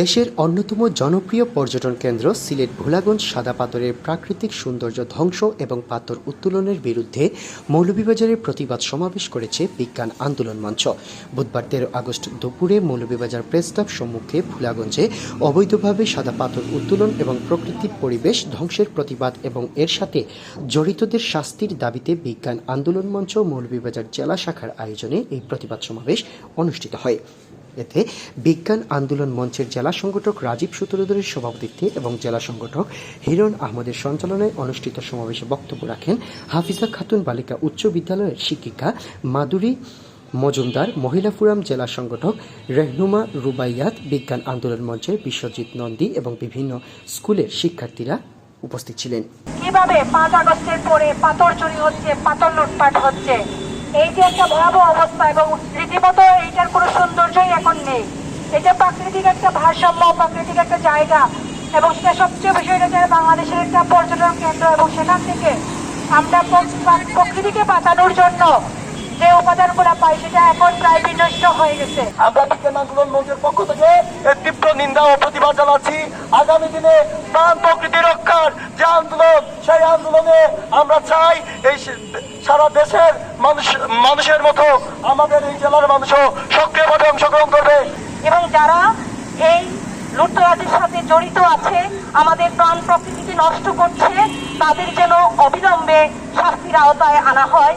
দেশের অন্যতম জনপ্রিয় পর্যটন কেন্দ্র সিলেট ভোলাগঞ্জ সাদা পাথরের প্রাকৃতিক সৌন্দর্য ধ্বংস এবং পাথর উত্তোলনের বিরুদ্ধে মৌলভীবাজারে প্রতিবাদ সমাবেশ করেছে বিজ্ঞান আন্দোলন মঞ্চ। বুধবার তেরো আগস্ট দুপুরে মৌলভীবাজার প্রেস ক্লাব সম্মুখে ভোলাগঞ্জে অবৈধভাবে সাদা পাথর উত্তোলন এবং প্রকৃতি পরিবেশ ধ্বংসের প্রতিবাদ এবং এর সাথে জড়িতদের শাস্তির দাবিতে বিজ্ঞান আন্দোলন মঞ্চ মৌলভীবাজার জেলা শাখার আয়োজনে এই প্রতিবাদ সমাবেশ অনুষ্ঠিত হয়। এতে বিজ্ঞান আন্দোলন মঞ্চের জেলা সংগঠক রাজীব সূত্রধরের সভাপতিত্বে এবং জেলা সংগঠক হিরণ আহমদের সঞ্চালনায় অনুষ্ঠিত সমাবেশে বক্তব্য রাখেন হাফিজা খাতুন বালিকা উচ্চ বিদ্যালয়ের শিক্ষিকা মাধুরী মজুমদার মহিলা ফোরাম জেলা সংগঠক রেহনুমা রুবাইয়াত, বিজ্ঞান আন্দোলন মঞ্চের বিশ্বজিৎ নন্দী এবং বিভিন্ন স্কুলের শিক্ষার্থীরা উপস্থিত ছিলেন। কীভাবে পাঁচ আগস্টের পরে পাথর চুরি হচ্ছে, পাথর লুটপাট হচ্ছে? এই যে একটা ভয়াবহ অবস্থা এবং রীতিমতো এটা প্রাকৃতিক একটা ভারসাম্য, প্রাকৃতিক একটা জায়গা। এবং সেটা সবচেয়ে বেশি এটা বাংলাদেশের একটা পর্যটন কেন্দ্র এবং সেখান থেকে আমরা প্রকৃতিকে বাঁচানোর জন্য যে উপাদানগুলো পাই, সেটা এখন প্রায় বিনষ্ট হয়ে গেছে। আমরা বিজ্ঞান আন্দোলন মঞ্চের পক্ষ থেকে তীব্র নিন্দা ও প্রতিবাদ জানাচ্ছি। আগামী দিনে প্রাণ প্রকৃতি রক্ষার যে আন্দোলন, সেই আন্দোলনে আমরা চাই এই সারা দেশের মানুষ মানুষের মতো আমাদের এই জেলার মানুষও সক্রিয়ভাবে অংশগ্রহণ করবে। এবং যারা এই লুটতরাজের সাথে জড়িত আছে, আমাদের প্রাণ প্রকৃতিকে নষ্ট করছে, তাদের যেন অবিলম্বে শাস্তির আওতায় আনা হয়।